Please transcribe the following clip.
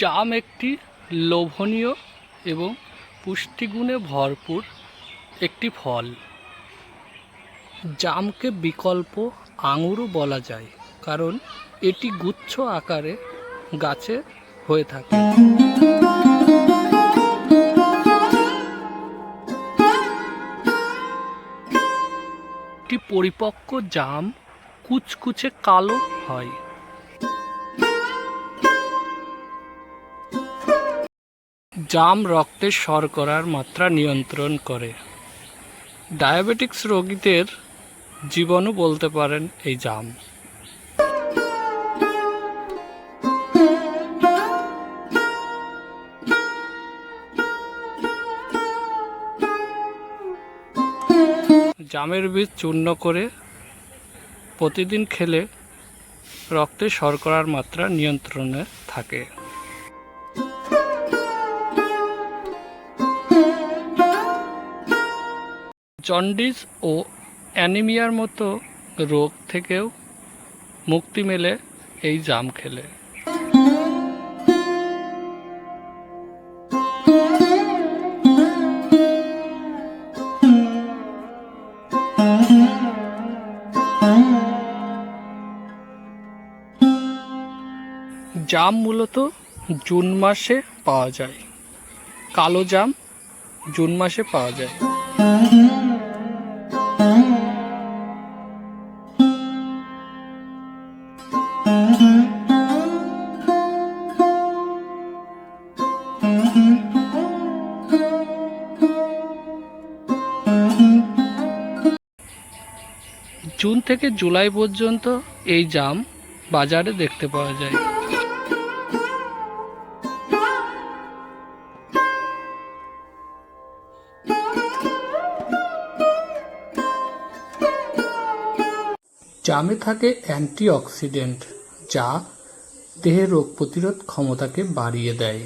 জাম একটি লোভনীয় এবং পুষ্টিগুণে ভরপুর একটি ফল। জামকে বিকল্প আঙুরও বলা যায়, কারণ এটি গুচ্ছ আকারে গাছে হয়ে থাকে। একটি পরিপক্ক জাম কুচকুচে কালো হয়। জাম রক্তের শর্করার মাত্রা নিয়ন্ত্রণ করে। ডায়াবেটিক্স রোগীদের জীবনও বলতে পারেন এই জাম। জামের বীজ চূর্ণ করে প্রতিদিন খেলে রক্তে শর্করার মাত্রা নিয়ন্ত্রণে থাকে। জন্ডিস ও অ্যানিমিয়ার মতো রোগ থেকেও মুক্তি মেলে এই জাম খেলে। জাম মূলত জুন মাসে পাওয়া যায়। কালো জাম জুন মাসে পাওয়া যায়। জুন থেকে জুলাই পর্যন্ত এই জাম বাজারে দেখতে পাওয়া যায়। জামে থাকে অ্যান্টিঅক্সিডেন্ট যা দেহের রোগ প্রতিরোধ ক্ষমতাকে বাড়িয়ে দেয়।